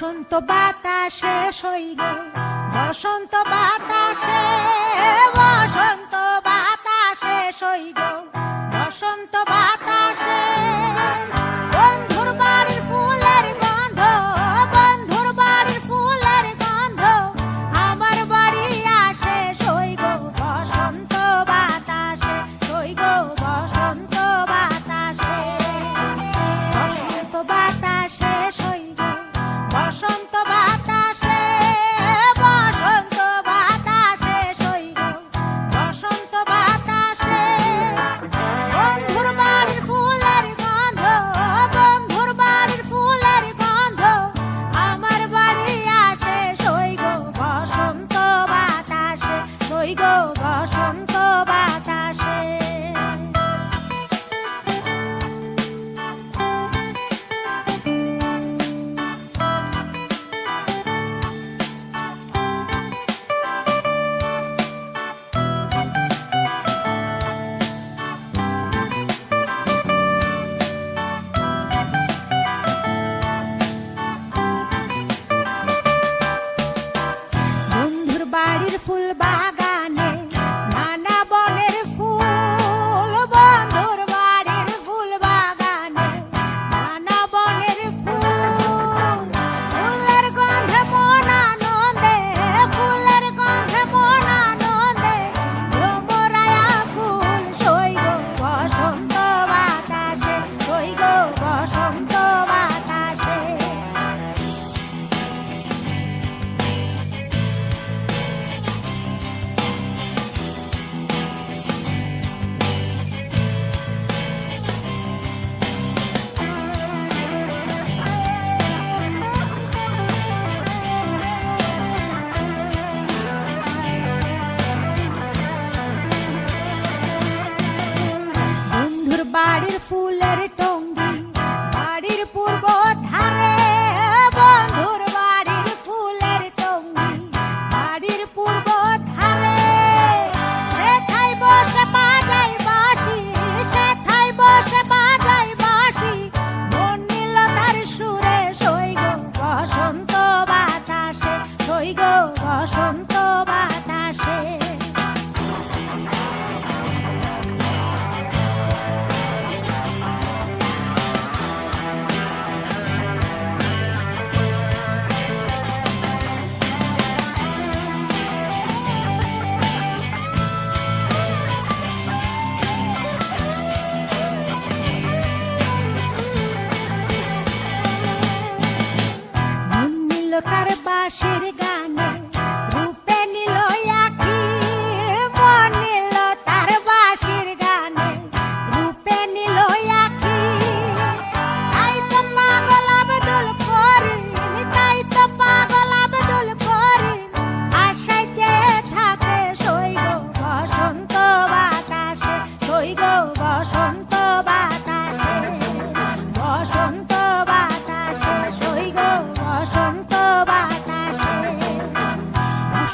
বসন্ত বাতাসে সইল বসন্ত বাতাসে বসন্ত বাতাসে সইল বসন্ত